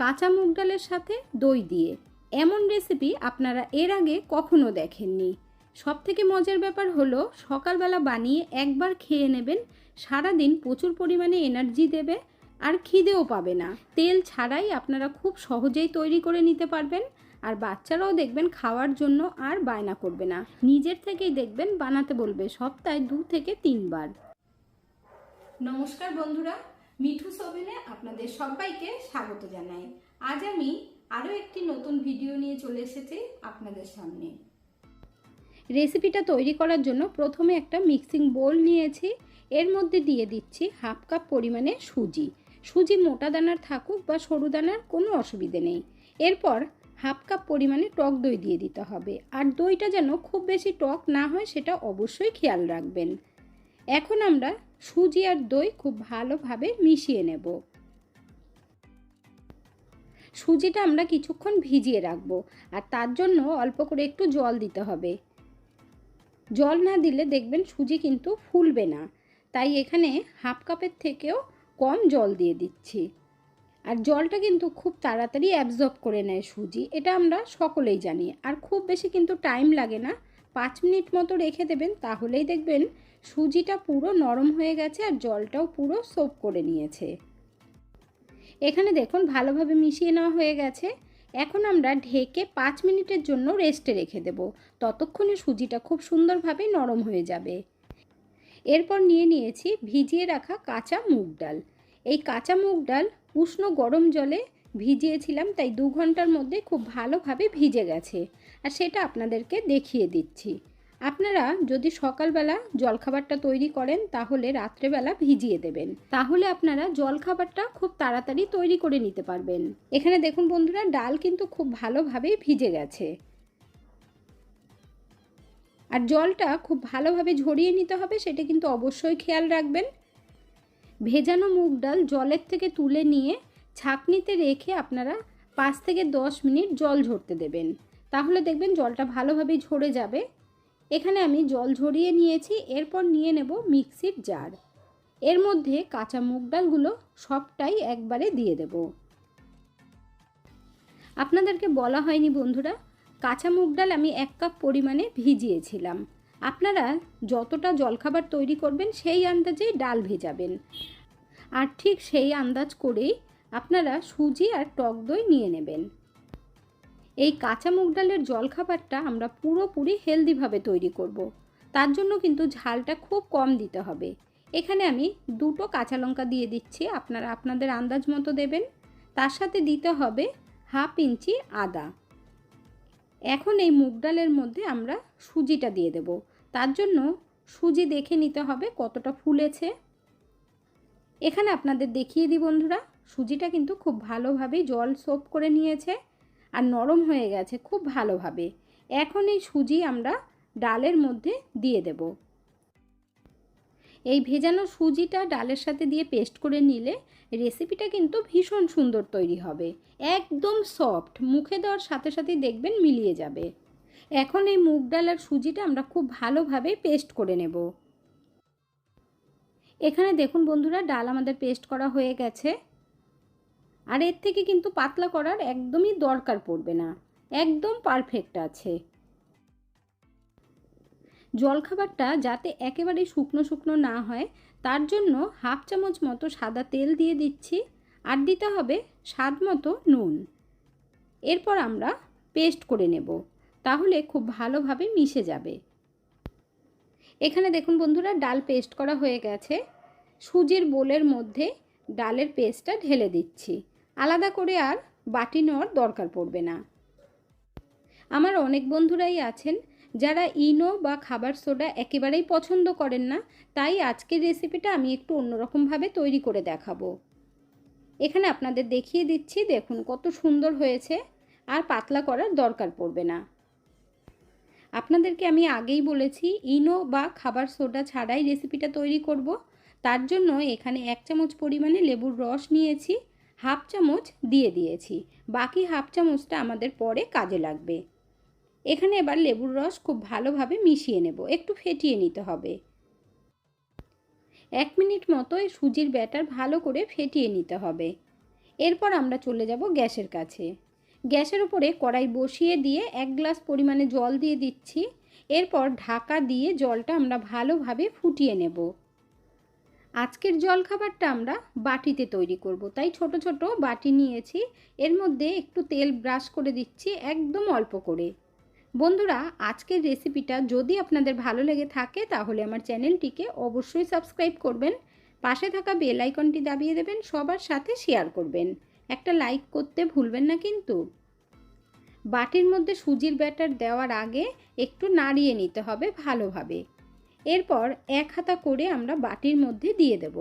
কাঁচা মুগ ডালের সাথে দই দিয়ে। এমন রেসিপি আপনারা এর আগে কখনো দেখেননি। সব থেকে মজার ব্যাপার হলো, সকালবেলা বানিয়ে একবার খেয়ে নেবেন, সারাদিন প্রচুর পরিমাণে এনার্জি দেবে আর খিদেও পাবে না। তেল ছাড়াই আপনারা খুব সহজেই তৈরি করে নিতে পারবেন আর বাচ্চারাও দেখবেন খাওয়ার জন্য আর বায়না করবে না। নিজের থেকেই দেখবেন, বানাতে বলবে সপ্তাহে দু থেকে তিনবার। নমস্কার বন্ধুরা মিঠু সোভেনে আপনাদের সবাইকে স্বাগত জানাই। আজ আমি আরও একটি নতুন ভিডিও নিয়ে চলে এসেছি আপনাদের সামনে। রেসিপিটা তৈরি করার জন্য প্রথমে একটা মিক্সিং বোল নিয়েছি। এর মধ্যে দিয়ে দিচ্ছি হাফ কাপ পরিমাণে সুজি। সুজি মোটা দানার থাকুক বা সরু দানার কোনো অসুবিধে নেই। এরপর হাফ কাপ পরিমাণে টক দই দিয়ে দিতে হবে। আর দইটা যেন খুব বেশি টক না হয়, সেটা অবশ্যই খেয়াল রাখবেন। এখন আমরা সুজি আর দই খুব ভালোভাবে মিশিয়ে নেব। সুজিটা আমরা কিছুক্ষণ ভিজিয়ে রাখব আর তার জন্য অল্প করে একটু জল দিতে হবে। জল না দিলে দেখবেন সুজি কিন্তু ফুলবে না। তাই এখানে হাফ কাপের থেকেও কম জল দিয়ে দিচ্ছি। আর জলটা কিন্তু খুব তাড়াতাড়ি অ্যাবজর্ব করে নেয় সুজি, এটা আমরা সকলেই জানি। আর খুব বেশি কিন্তু টাইম লাগে না। পাঁচ মিনিট মতো রেখে দেবেন, তাহলেই দেখবেন সুজিটা পুরো নরম হয়ে গেছে আর জলটাও পুরো সোপ করে নিয়েছে। এখানে দেখুন ভালোভাবে মিশিয়ে নেওয়া হয়ে গেছে। এখন আমরা ঢেকে পাঁচ মিনিটের জন্য রেস্টে রেখে দেব। ততক্ষণে সুজিটা খুব সুন্দরভাবে নরম হয়ে যাবে। এরপর নিয়ে নিয়েছি ভিজিয়ে রাখা কাঁচা মুগ ডাল। এই কাঁচা মুগ ডাল উষ্ণ গরম জলে ভিজিয়েছিলাম, তাই দু ঘণ্টার মধ্যে খুব ভালোভাবে ভিজে গেছে। আর সেটা আপনাদেরকে দেখিয়ে দিচ্ছি। আপনারা যদি সকালবেলা জলখাবারটা তৈরি করেন, তাহলে রাত্রেবেলা ভিজিয়ে দেবেন। তাহলে আপনারা জলখাবারটা খুব তাড়াতাড়ি তৈরি করে নিতে পারবেন। এখানে দেখুন বন্ধুরা, ডাল কিন্তু খুব ভালোভাবেই ভিজে গেছে। আর জলটা খুব ভালোভাবে ঝরিয়ে নিতে হবে, সেটা কিন্তু অবশ্যই খেয়াল রাখবেন। ভেজানো মুগ ডাল জলের থেকে তুলে নিয়ে ছাঁকনিতে রেখে আপনারা পাঁচ থেকে দশ মিনিট জল ঝরতে দেবেন। তাহলে দেখবেন জলটা ভালোভাবে ঝরে যাবে। এখানে আমি জল ঝরিয়ে নিয়েছি, এরপর নিয়ে নেব মিক্সির জার। এর মধ্যে কাঁচা মুগ ডালগুলো সবটাই একবারে দিয়ে দেব। আপনাদেরকে বলা হয়নি বন্ধুরা, কাঁচা মুগ ডাল আমি এক কাপ পরিমাণে ভিজিয়েছিলাম। আপনারা যতটা জলখাবার তৈরি করবেন, সেই আন্দাজেই ডাল ভেজাবেন। আর ঠিক সেই আন্দাজ করেই আপনারা সুজি আর টক দই নিয়ে নেবেন। এই কাঁচা মুগ ডালের জলখাবারটা আমরা পুরোপুরি হেলদিভাবে তৈরি করব। তার জন্য কিন্তু ঝালটা খুব কম দিতে হবে। এখানে আমি দুটো কাঁচা লঙ্কা দিয়ে দিচ্ছি, আপনারা আপনাদের আন্দাজ মতো দেবেন। তার সাথে দিতে হবে হাফ ইঞ্চি আদা। এখন এই মুগ ডালের মধ্যে আমরা সুজিটা দিয়ে দেব। তার জন্য সুজি দেখে নিতে হবে কতটা ফুলেছে। এখানে আপনাদের দেখিয়ে দিই বন্ধুরা। সুজিটা কিন্তু খুব ভালোভাবেই জল সোপ করে নিয়েছে আর নরম হয়ে গেছে খুব ভালোভাবে। এখন এই সুজি আমরা ডালের মধ্যে দিয়ে দেব। এই ভেজানো সুজিটা ডালের সাথে দিয়ে পেস্ট করে নিলে রেসিপিটা কিন্তু ভীষণ সুন্দর তৈরি হবে। একদম সফট, মুখে দেওয়ার সাথে সাথেই দেখবেন মিলিয়ে যাবে। এখন এই মুগ ডাল আর সুজিটা আমরা খুব ভালোভাবে পেস্ট করে নেব। এখানে দেখুন বন্ধুরা, ডাল আমাদের পেস্ট করা হয়ে গেছে। আর এর থেকে কিন্তু পাতলা করার একদমই দরকার পড়বে না। একদম পারফেক্ট আছে। জলখাবারটা যাতে একেবারেই শুকনো শুকনো না হয়, তার জন্য হাফ চামচ মতো সাদা তেল দিয়ে দিচ্ছি আর দিতে হবে স্বাদ মতো নুন। এরপর আমরা পেস্ট করে নেব, তাহলে খুব ভালোভাবে মিশে যাবে। এখানে দেখুন বন্ধুরা, ডাল পেস্ট করা হয়ে গেছে। সুজির বোলের মধ্যে ডালের পেস্টটা ঢেলে দিচ্ছি। আলাদা করে আর বাটি নেওয়ার দরকার পড়বে না। আমার অনেক বন্ধুরাই আছেন যারা ইনো বা খাবার সোডা একেবারেই পছন্দ করেন না, তাই আজকের রেসিপিটা আমি একটু অন্যরকমভাবে তৈরি করে দেখাবো। এখানে আপনাদের দেখিয়ে দিচ্ছি, দেখুন কত সুন্দর হয়েছে আর পাতলা করার দরকার পড়বে না। আপনাদেরকে আমি আগেই বলেছি, ইনো বা খাবার সোডা ছাড়াই রেসিপিটা তৈরি করব। তার জন্য এখানে এক চামচ পরিমাণে লেবুর রস নিয়েছি। হাফ চামচ দিয়ে দিয়েছি। বাকি হাফ চামচটা আমাদের পরে কাজে লাগবে। এখানে এবার লেবুর রস খুব ভালোভাবে মিশিয়ে নেব। একটু ফেটিয়ে নিতে হবে। এক মিনিট মতো এই সুজির ব্যাটার ভালো করে ফেটিয়ে নিতে হবে। এরপর আমরা চলে যাব গ্যাসের কাছে। গ্যাসের উপরে কড়াই বসিয়ে দিয়ে এক গ্লাস পরিমাণে জল দিয়ে দিচ্ছি। এরপর ঢাকা দিয়ে জলটা আমরা ভালোভাবে ফুটিয়ে নেব। আজকের জলখাবারটা আমরা বাটিতে তৈরি করব। তাই ছোট ছোট বাটি নিয়েছি। এর মধ্যে একটু তেল ব্রাশ করে দিচ্ছি একদম অল্প করে। বন্ধুরা, আজকের রেসিপিটা যদি আপনাদের ভালো লেগে থাকে, তাহলে আমার চ্যানেলটিকে অবশ্যই সাবস্ক্রাইব করবেন। পাশে থাকা বেল আইকনটি দাবিয়ে দেবেন, সবার সাথে শেয়ার করবেন। একটা লাইক করতে ভুলবেন না কিন্তু। বাটির মধ্যে সুজির ব্যাটার দেওয়ার আগে একটু নাড়িয়ে নিতে হবে ভালোভাবে। এরপর এক হাতা করে আমরা বাটির মধ্যে দিয়ে দেব।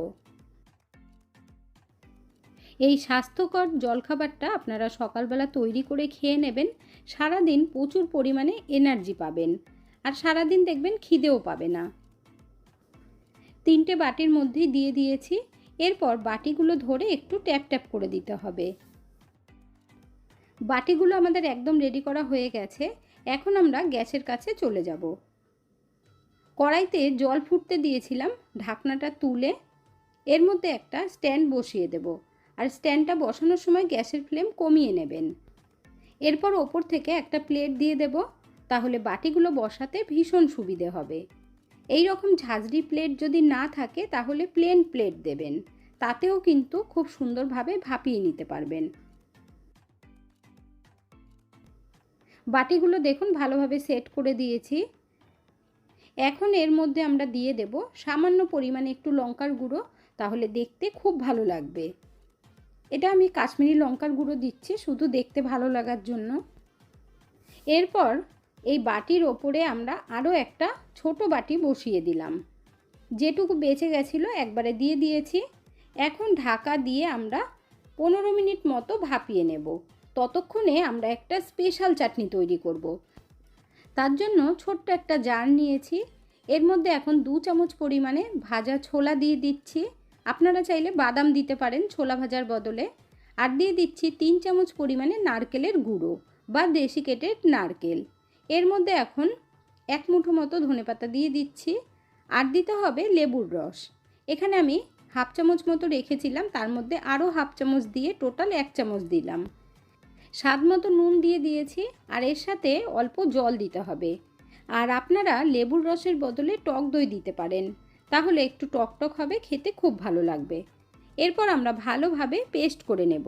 এই স্বাস্থ্যকর জলখাবারটা আপনারা সকালবেলা তৈরি করে খেয়ে নেবেন, সারাদিন প্রচুর পরিমাণে এনার্জি পাবেন আর সারাদিন দেখবেন খিদেও পাবে না। তিনটে বাটির মধ্যেই দিয়ে দিয়েছি, এরপর বাটিগুলো ধরে একটু ট্যাপ ট্যাপ করে দিতে হবে। বাটিগুলো আমাদের একদম রেডি করা হয়ে গেছে, এখন আমরা গ্যাসের কাছে চলে যাব। কড়াইতে জল ফুটতে দিয়েছিলাম, ঢাকনাটা তুলে এর মধ্যে একটা স্ট্যান্ড বসিয়ে দেব। আর স্ট্যান্ডটা বসানোর সময় গ্যাসের ফ্লেম কমিয়ে নেবেন। এরপর ওপর থেকে একটা প্লেট দিয়ে দেব, তাহলে বাটিগুলো বসাতে ভীষণ সুবিধে হবে। এই রকম ঝাঁঝরি প্লেট যদি না থাকে, তাহলে প্লেন প্লেট দেবেন। তাতেও কিন্তু খুব সুন্দরভাবে ভাপিয়ে নিতে পারবেন। বাটিগুলো দেখুন ভালোভাবে সেট করে দিয়েছি। এখন এর মধ্যে আমরা দিয়ে দেব সামান্য পরিমাণে একটু লঙ্কার গুঁড়ো, তাহলে দেখতে খুব ভালো লাগবে। এটা আমি কাশ্মীরি লঙ্কার গুঁড়ো দিচ্ছি, শুধু দেখতে ভালো লাগার জন্য। এরপর এই বাটির ওপরে আমরা আরও একটা ছোট বাটি বসিয়ে দিলাম। যেটুকু বেঁচে গেছিল একবারে দিয়ে দিয়েছি। এখন ঢাকা দিয়ে আমরা পনেরো মিনিট মতো ভাপিয়ে নেব। ততক্ষণে আমরা একটা স্পেশাল চাটনি তৈরি করব। তার জন্য ছোট্ট একটা জার নিয়েছি। এর মধ্যে এখন দু চামচ পরিমাণে ভাজা ছোলা দিয়ে দিচ্ছি। আপনারা চাইলে বাদাম দিতে পারেন ছোলা ভাজার বদলে। আর দিয়ে দিচ্ছি তিন চামচ পরিমাণে নারকেলের গুঁড়ো বা দেশি কেটের নারকেল। এর মধ্যে এখন এক মুঠো মতো ধনেপাতা দিয়ে দিচ্ছি। আর দিতে হবে লেবুর রস। এখানে আমি হাফ চামচ মতো রেখেছিলাম, তার মধ্যে আরও হাফ চামচ দিয়ে টোটাল এক চামচ দিলাম। স্বাদ মতো নুন দিয়ে দিয়েছি আর এর সাথে অল্প জল দিতে হবে। আর আপনারা লেবুর রসের বদলে টক দই দিতে পারেন। তাহলে একটু টক টক হবে, খেতে খুব ভালো লাগবে। এরপর আমরা ভালোভাবে পেস্ট করে নেব।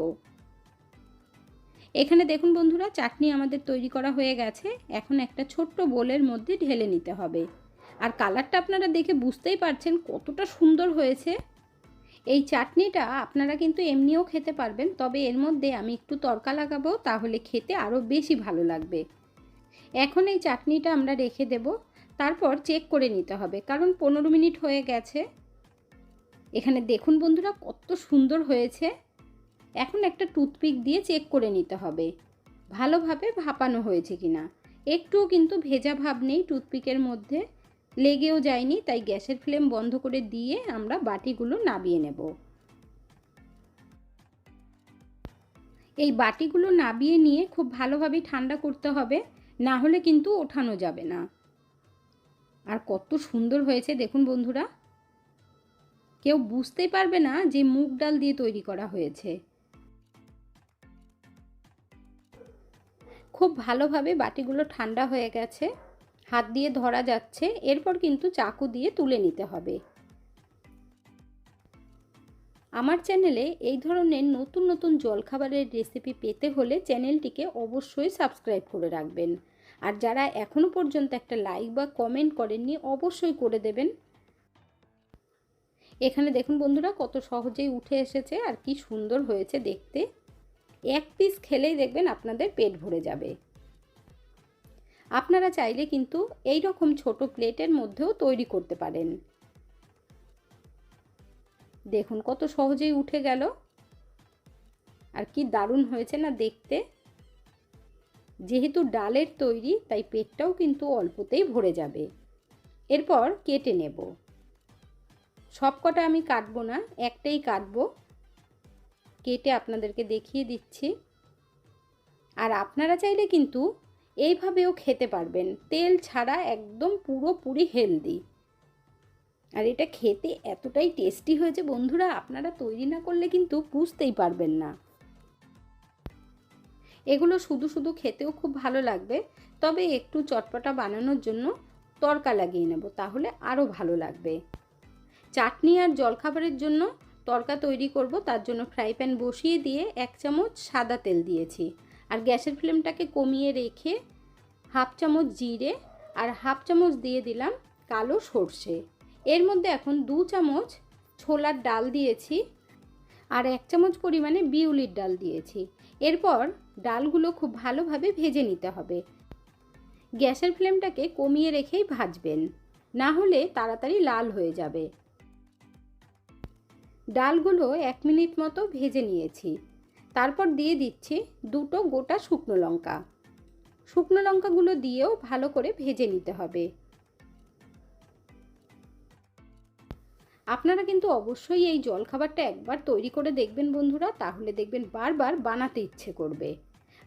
এখানে দেখুন বন্ধুরা, চাটনি আমাদের তৈরি করা হয়ে গেছে। এখন একটা ছোট্ট বোলের মধ্যে ঢেলে নিতে হবে। আর কালারটা আপনারা দেখে বুঝতেই পারছেন কতটা সুন্দর হয়েছে। এই চাটনিটা আপনারা কিন্তু এমনিও খেতে পারবেন, তবে এর মধ্যে আমি একটু তরকা লাগাবো, তাহলে খেতে আরও বেশি ভালো লাগবে। এখন এই চাটনিটা আমরা রেখে দেব, তারপর চেক করে নিতে হবে, কারণ পনেরো মিনিট হয়ে গেছে। এখানে দেখুন বন্ধুরা, কত সুন্দর হয়েছে। এখন একটা টুথপিক দিয়ে চেক করে নিতে হবে, ভালোভাবে ভাপানো হয়েছে কিনা। একটুও কিন্তু ভেজা ভাব নেই টুথপিকের মধ্যে। লেগেও যায়নি, তাই গ্যাসের ফ্লেম বন্ধ করে দিয়ে আমরা বাটিগুলো নাবিয়ে নেব। এই বাটিগুলো নাবিয়ে নিয়ে খুব ভালোভাবে ঠান্ডা করতে হবে, না হলে কিন্তু ওঠানো যাবে না। আর কত সুন্দর হয়েছে, দেখুন বন্ধুরা। কেউ বুঝতেই পারবে না যে মুগ ডাল দিয়ে তৈরি করা হয়েছে। খুব ভালোভাবে বাটিগুলো ঠান্ডা হয়ে গেছে। হাত দিয়ে ধরা যাচ্ছে, এরপর কিন্তু চাকু দিয়ে তুলে নিতে হবে। আমার চ্যানেলে এই ধরনের নতুন নতুন জলখাবারের রেসিপি পেতে হলে চ্যানেলটিকে অবশ্যই সাবস্ক্রাইব করে রাখবেন। আর যারা এখনও পর্যন্ত একটা লাইক বা কমেন্ট করেননি, অবশ্যই করে দেবেন। এখানে দেখুন বন্ধুরা, কত সহজেই উঠে এসেছে আর কি সুন্দর হয়েছে দেখতে। এক পিস খেলেই দেখবেন আপনাদের পেট ভরে যাবে। আপনারা চাইলে কিন্তু এই রকম ছোট প্লেটের মধ্যেও তৈরি করতে পারেন। দেখুন কত সহজেই উঠে গেল। আর কি দারুণ হয়েছে না দেখতে। যেহেতু ডালের তৈরি, তাই পেটটাও কিন্তু অল্পতেই ভরে যাবে। এরপর কেটে নেব। সব কটা আমি কাটবো না, একটাই কাটবো। কেটে আপনাদেরকে দেখিয়ে দিচ্ছি। আর আপনারা চাইলে কিন্তু এইভাবেও খেতে পারবেন। তেল ছাড়া একদম পুরোপুরি হেলদি আর এটা খেতে এতটাই টেস্টি হয়েছে বন্ধুরা, আপনারা তৈরি না করলে কিন্তু বুঝতেই পারবেন না। এগুলো শুধু শুধু খেতেও খুব ভালো লাগবে, তবে একটু চটপটা বানানোর জন্য তরকা লাগিয়ে নেব, তাহলে আরও ভালো লাগবে। চাটনি আর জলখাবারের জন্য তরকা তৈরি করব, তার জন্য ফ্রাই প্যান বসিয়ে দিয়ে এক চামচ সাদা তেল দিয়েছি। আর গ্যাসের ফ্লেমটাকে কমিয়ে রেখে হাফ চামচ জিরে আর হাফ চামচ দিয়ে দিলাম কালো সর্ষে। এর মধ্যে এখন দু চামচ ছোলার ডাল দিয়েছি আর এক চামচ পরিমাণে বিউলির ডাল দিয়েছি। এরপর ডালগুলো খুব ভালোভাবে ভেজে নিতে হবে। গ্যাসের ফ্লেমটাকে কমিয়ে রেখেই ভাজবেন, না হলে তাড়াতাড়ি লাল হয়ে যাবে। ডালগুলো এক মিনিট মতো ভেজে নিয়েছি। তারপর দিয়ে দিচ্ছি দুটো গোটা শুকনো লঙ্কা। শুকনো লঙ্কাগুলো দিয়েও ভালো করে ভেজে নিতে হবে। আপনারা কিন্তু অবশ্যই এই জলখাবারটা একবার তৈরি করে দেখবেন বন্ধুরা, তাহলে দেখবেন বারবার বানাতে ইচ্ছে করবে।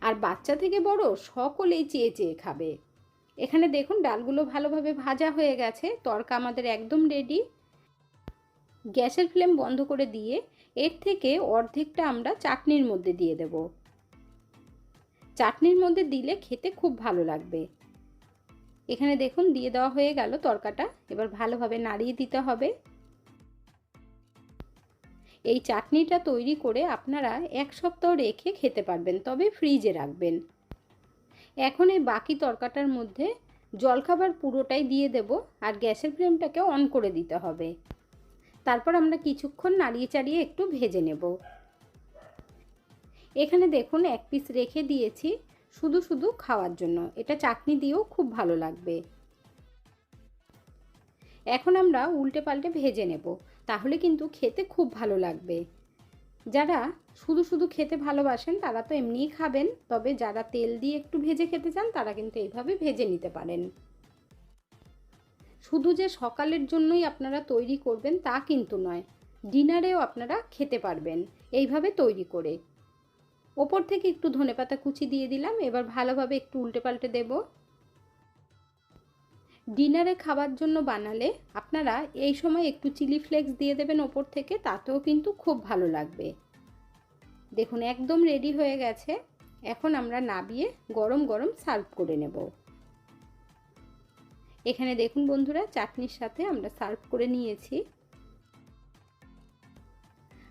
আর বাচ্চা থেকে বড় সকলেই চেয়ে চেয়ে খাবে। এখানে দেখুন ডালগুলো ভালোভাবে ভাজা হয়ে গেছে, তরকা আমাদের একদম রেডি গ্যাসের ফ্লেম বন্ধ করে দিয়ে এর থেকে অর্ধেকটা আমরা চাটনির মধ্যে দিয়ে দেব। চাটনির মধ্যে দিলে খেতে খুব ভালো লাগবে। এখানে দেখুন দিয়ে দেওয়া হয়ে গেল তরকাটা, এবার ভালোভাবে নাড়িয়ে দিতে হবে। এই চাটনিটা তৈরি করে আপনারা এক সপ্তাহ রেখে খেতে পারবেন, তবে ফ্রিজে রাখবেন। এখন এই বাকি তরকাটার মধ্যে জলখাবার পুরোটাই দিয়ে দেব, আর গ্যাসের ফ্লেমটাকে অন করে দিতে হবে। তারপর আমরা কিছুক্ষণ নাড়িয়ে চাড়িয়ে একটু ভেজে নেব। এখানে দেখুন, এক পিস রেখে দিয়েছি শুধু শুধু খাওয়ার জন্য। এটা চাটনি দিয়েও খুব ভালো লাগবে। এখন আমরা উল্টে পাল্টে ভেজে নেব। তাহলে কিন্তু খেতে খুব ভালো লাগবে। যারা শুধু শুধু খেতে ভালোবাসেন, তারা তো এমনিই খাবেন। তবে যারা তেল দিয়ে একটু ভেজে খেতে চান, তারা কিন্তু এইভাবে ভেজে নিতে পারেন। শুধু যে সকালের জন্যই আপনারা তৈরি করবেন তা কিন্তু নয়, ডিনারেও আপনারা খেতে পারবেন এইভাবে তৈরি করে। ওপর থেকে একটু ধনেপাতা কুচি দিয়ে দিলাম, এবার ভালোভাবে একটু উল্টে পাল্টে দেব। ডিনারে খাবার জন্য বানালে আপনারা এই সময় একটু চিলি ফ্লেক্স দিয়ে দেবেন ওপর থেকে, তাতেও কিন্তু খুব ভালো লাগবে। দেখুন, একদম রেডি হয়ে গেছে। এখন আমরা নাবিয়ে গরম গরম সার্ভ করে নেব। এখানে দেখুন বন্ধুরা, চাটনির সাথে আমরা সার্ভ করে নিয়েছি।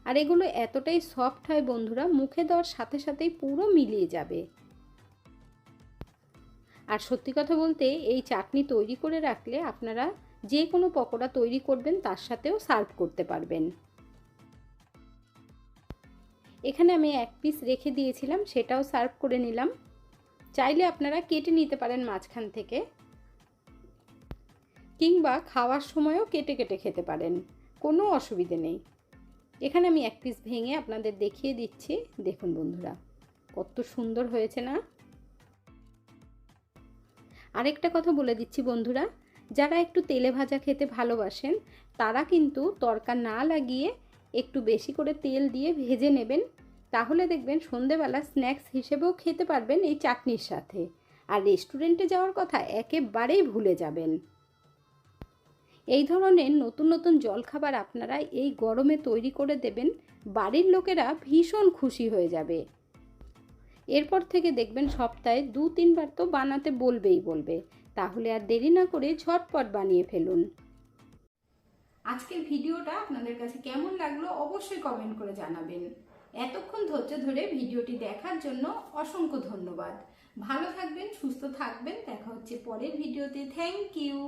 আর এগুলো এতটাই সফট হয় বন্ধুরা, মুখে দেওয়ার সাথে সাথেই পুরো মিলিয়ে যাবে। আর সত্যি কথা বলতে, এই চাটনি তৈরি করে রাখলে আপনারা যে কোনো পকোড়া তৈরি করবেন, তার সাথেও সার্ভ করতে পারবেন। এখানে আমি এক পিস রেখে দিয়েছিলাম, সেটাও সার্ভ করে নিলাম। চাইলে আপনারা কেটে নিতে পারেন মাঝখান থেকে। কিংবা খাওয়ার সময়ও কেটে কেটে খেতে পারেন। কোনো অসুবিধে নেই। এখানে আমি এক পিস ভেঙে আপনাদের দেখিয়ে দিচ্ছি। দেখুন বন্ধুরা, কত সুন্দর হয়েছে না? আরেকটা কথা বলে দিচ্ছি বন্ধুরা, যারা একটু তেলে ভাজা খেতে ভালোবাসেন, তারা কিন্তু তরকা না লাগিয়ে একটু বেশি করে তেল দিয়ে ভেজে নেবেন। তাহলে দেখবেন সন্ধেবেলা স্ন্যাক্স হিসেবেও খেতে পারবেন এই চাটনির সাথে। আর রেস্টুরেন্টে যাওয়ার কথা একেবারেই ভুলে যাবেন। এই ধরনের নতুন নতুন জলখাবার আপনারা এই গরমে তৈরি করে দেবেন, বাড়ির লোকেরা ভীষণ খুশি হয়ে যাবে। এরপর থেকে দেখবেন সপ্তাহে দু তিনবার তো বানাতে বলবেই বলবে। তাহলে আর দেরি না করে ঝটপট বানিয়ে ফেলুন। আজকের ভিডিওটা আপনাদের কাছে কেমন লাগল অবশ্যই কমেন্ট করে জানাবেন। এতক্ষণ ধৈর্য ধরে ভিডিওটি দেখার জন্য অসংখ্য ধন্যবাদ। ভালো থাকবেন, সুস্থ থাকবেন। দেখা হচ্ছে পরের ভিডিওতে। Thank you.